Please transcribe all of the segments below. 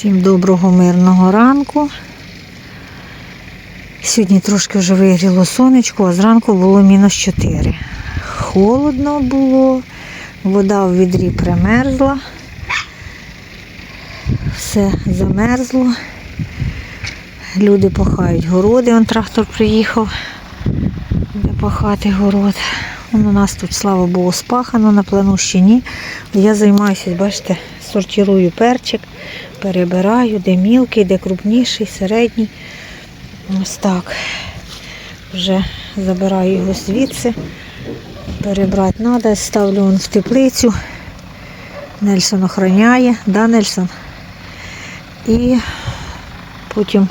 Всім доброго мирного ранку. Сьогодні трошки вже вигріло сонечко, а зранку було мінус 4. Холодно було, вода в відрі примерзла, все замерзло. Люди пахають городи, он трактор приїхав, де пахати город. Вон у нас тут, слава Богу, спахано, на плану ще ні. Я займаюся, бачите, сортирую перчик, перебираю, де мілкий, де крупніший, середній. Ось так. Вже забираю його звідси. Перебрати треба, ставлю вон в теплицю. Нельсон охороняє, да, Нельсон? І потім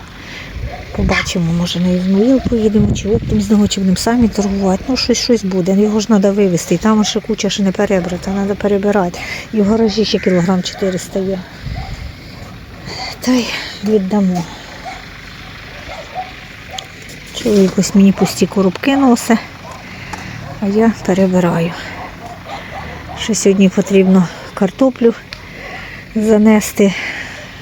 побачимо, може на Ізмаїл поїдемо, чи оптом з нього, чи будемо самі торгувати. Ну, щось щось буде. Його ж треба вивезти. І там ще куча ще не перебрата, треба перебирати. І в гаражі ще кілограм 400 є. Та й віддамо. Чоловік ось мені пусті коробки носить, а я перебираю. Ще сьогодні потрібно картоплю занести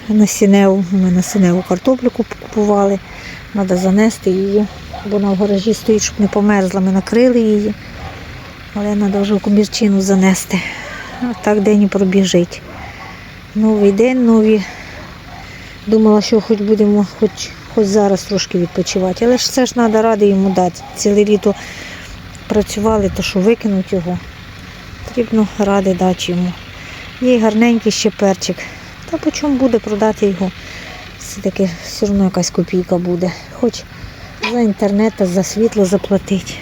на сіневу. Ми на сіневу картоплю куп- купували. Треба занести її, бо вона в гаражі стоїть, щоб не померзла. Ми накрили її. Але треба вже в комірчину занести. А так день і пробіжить. Новий день, нові. Думала, що хоч будемо хоч, хоч зараз трошки відпочивати. Але ж це ж треба ради йому дати. Ціле літо працювали, то що викинуть його. Потрібно ради дати йому. Є гарненький ще перчик. Та по чому буде продати його? Все-таки все одно якась копійка буде. Хоч за інтернет за світло заплатити.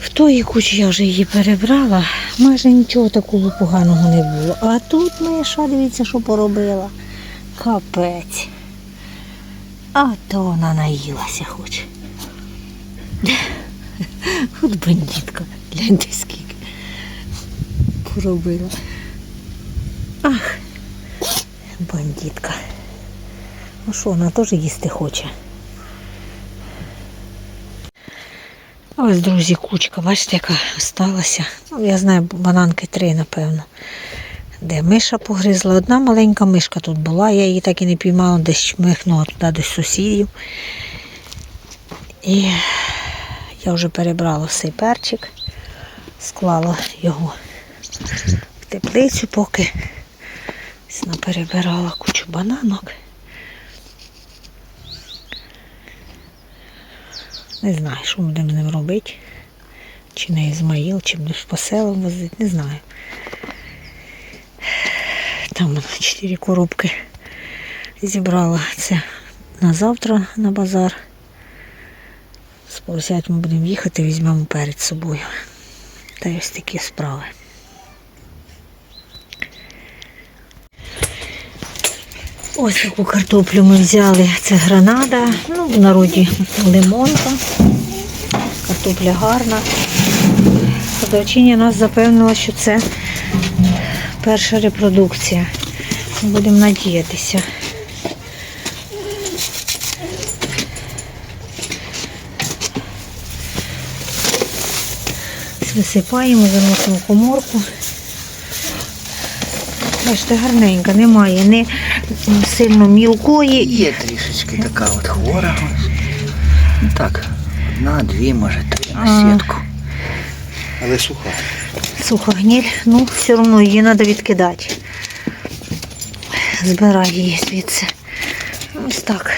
В тої кучі я вже її перебрала, майже нічого такого поганого не було. А тут миша, дивіться, що поробила. Капець. А то вона наїлася хоч. От бандитка. Гляньте скільки поробила. Бандитка. Ну що, вона теж їсти хоче. Ось, друзі, кучка, бачите, яка сталася. Ну, я знаю, бананки три, напевно. Де миша погризла. Одна маленька мишка тут була, я її так і не піймала, десь чмихнула туди до сусідів. І я вже перебрала цей перчик, склала його в теплицю, поки ось перебирала кучу бананок. Не знаю, що будемо з ним робити. Чи на Ізмаїл, чи будемо по селам возити, не знаю. Там чотири коробки зібрала це на завтра на базар. З поросят ми будемо їхати, візьмемо перед собою. Та ось такі справи. Ось таку картоплю ми взяли. Це гранада, ну, в народі лимонка. Картопля гарна. Продавчиня нас запевнила, що це перша репродукція. Будемо надіятися. Висипаємо, заносимо коморку. Бачите, гарненька, немає ні сильно мілкої. Є трішечки така от хвора. Ну так, одна, дві, може, три на сітку. Але суха. Суха гниль, ну все одно її треба відкидати. Збирай її звідси. Ось так.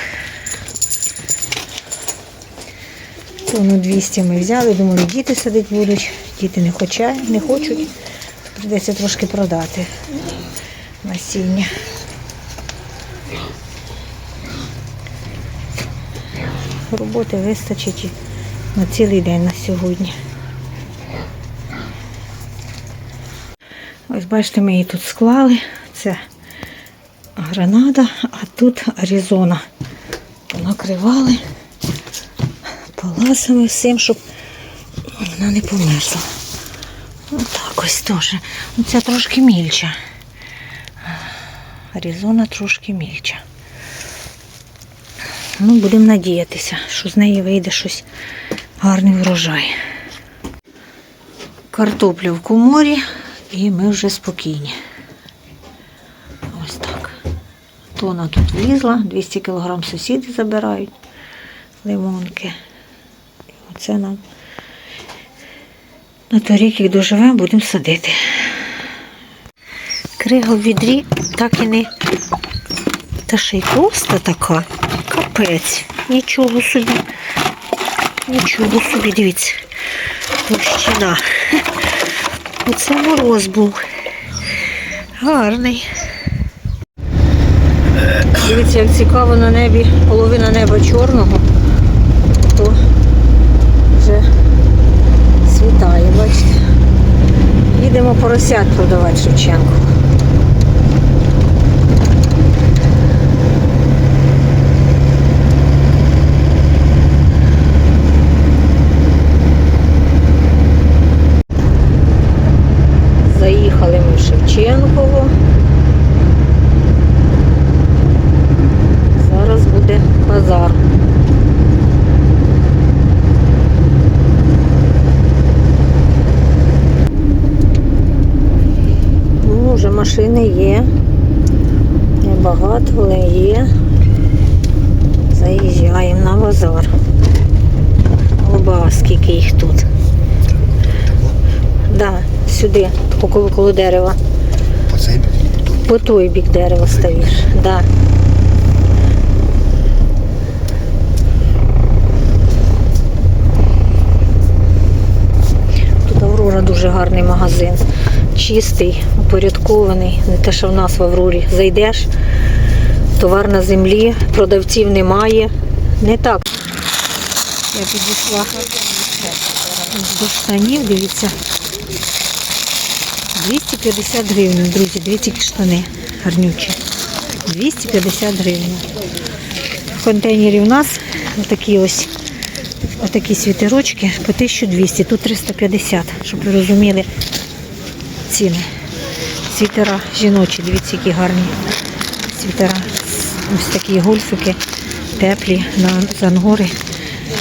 Тону 200 ми взяли, думали, діти сидить будуть. Діти не хочуть, не хочуть. Придеться трошки продати насіння. Роботи вистачить на цілий день на сьогодні. Ось бачите, ми її тут склали. Це гранада, а тут Аризона. Накривали, поласили всім, щоб вона не померзла. Отак ось теж. Це трошки мільча. Аризона трошки мільча. Ну, будемо надіятися, що з неї вийде щось гарний врожай. Картопля в коморі. І ми вже спокійні. Ось так. Тона тут влізла, 200 кг сусіди забирають лимонки. І оце нам на торік, як доживемо, будемо садити. Крига в відрі так і не. Та ще й товста така. Капець. Нічого собі. Нічого собі, дивіться. Товщина. Оце мороз був. Гарний. Дивіться, як цікаво на небі, половина неба чорного, то вже світає, бачите. Їдемо поросят продавати Шевченку. Заїхали ми в Шевченково. Зараз буде базар. Ну, вже машини є. Небагато, але є. Заїжджаємо на базар. Оба, скільки їх тут. Да, сюди, коло, коло дерева. Оцей По той бік дерева ставиш. Да. Тут Аврора дуже гарний магазин. Чистий, упорядкований. Не те, що в нас в Аврорі. Зайдеш, товар на землі, продавців немає. Не так. Я підійшла до штанів, дивіться. 250 гривень, друзі, дивіться, які штани гарнючі. 250 гривень. В контейнері у нас отакі ось отакі світерочки по 1200, тут 350, щоб ви розуміли ціни. Світера жіночі, дивіться, які гарні світера. Ось такі гольфики теплі на з ангори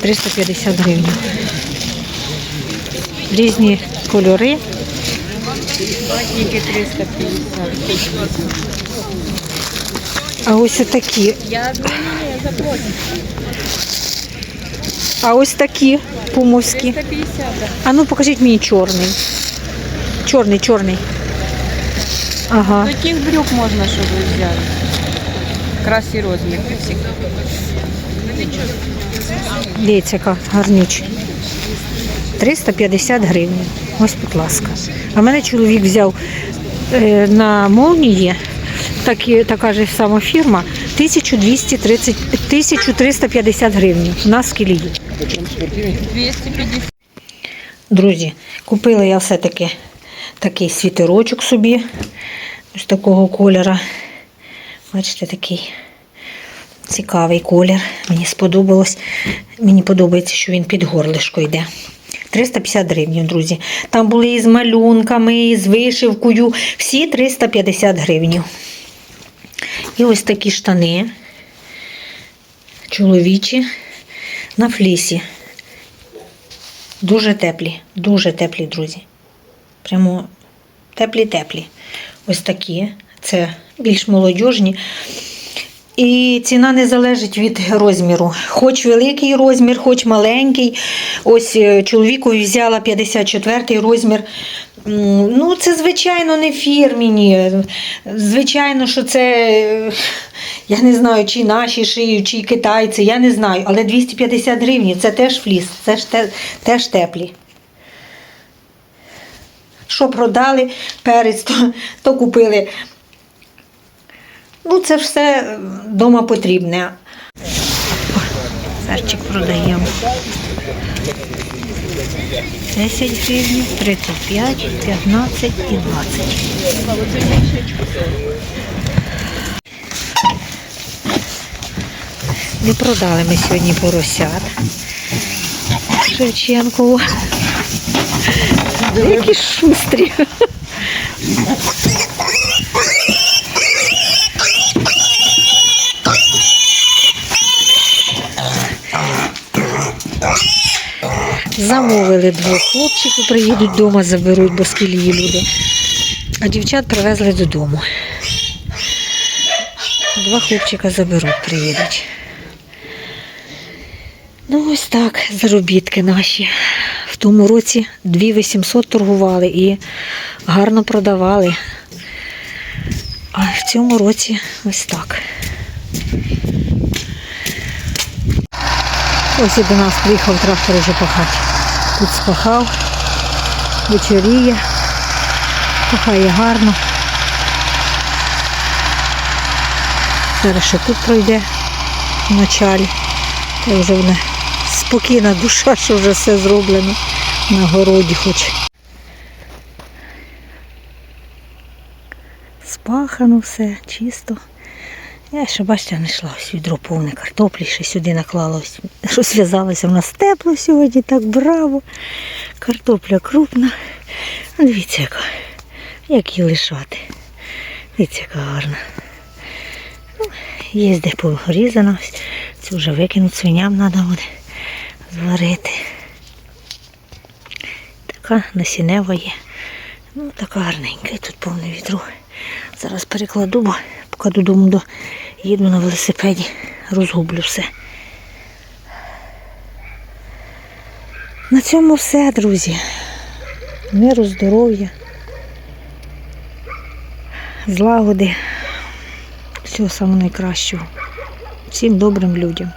350 гривень. Різні кольори. Тільки 350. А ось такі. Я думаю, заплатить. А ось такі пумовські. А ну покажіть мені чорний. Чорний, чорний. Ага. Таких брюк можна, щоб ви взяли. Якраз розмір. Дивіться, яка гарнюча. 350 гривень. Ось, будь ласка. А мене чоловік взяв е, на молнії, так, і- така ж сама фірма, 1230, 1350 гривень. Нас в 250. Друзі, купила я все-таки такий світерочок собі, ось такого кольора. Бачите, такий цікавий колір. Мені сподобалось. Мені подобається, що він під горлишко йде. 350 гривень, друзі. Там були і з малюнками, і з вишивкою. Всі 350 гривень. І ось такі штани чоловічі на флісі. Дуже теплі, дуже теплі, друзі. Прямо теплі-теплі. Ось такі. Це більш молодіжні. І ціна не залежить від розміру. Хоч великий розмір, хоч маленький. Ось е, чоловікові взяла 54-й розмір. Ну, це, звичайно, не фірміні. Звичайно, що це, е, я не знаю, чи наші шиють, чи китайці, я не знаю. Але 250 гривень це теж фліс, це ж теж теплі. Що продали, перець, то, то купили. Ну, це все вдома потрібне. Перчик продаємо. 10 гривень, 35, 15 і 20. Не продали ми сьогодні поросят. Шевченкову. Які шустрі. Замовили двох хлопчиків, приїдуть вдома, заберуть, бо Кілії люди. А дівчат привезли додому. Два хлопчика заберуть, приїдуть. Ну, ось так, заробітки наші. В тому році 2800 торгували і гарно продавали. А в цьому році ось так. Ось і до нас приїхав трактор уже пахати. Тут спахав, вечоріє, пахає гарно. Зараз ще тут пройде в началі. Вже вона спокійна душа, що вже все зроблено на городі хоч. Спахано все, чисто. Я ще, бачите, знайшла ось відро повне картоплі, ще сюди наклала. ось, Що зв'язалося, в нас тепло сьогодні, так браво. Картопля крупна. Дивіться, яка. Як її лишати. Дивіться, яка гарна. Ну, Є де порізана. Цю вже викинути свиням треба буде зварити. Така насінева є. Ну, така гарненька. І тут повне відро. Зараз перекладу, бо поки додому до... їду на велосипеді, розгублю все. На цьому все, друзі. Миру, здоров'я, злагоди, всього самого найкращого. Всім добрим людям.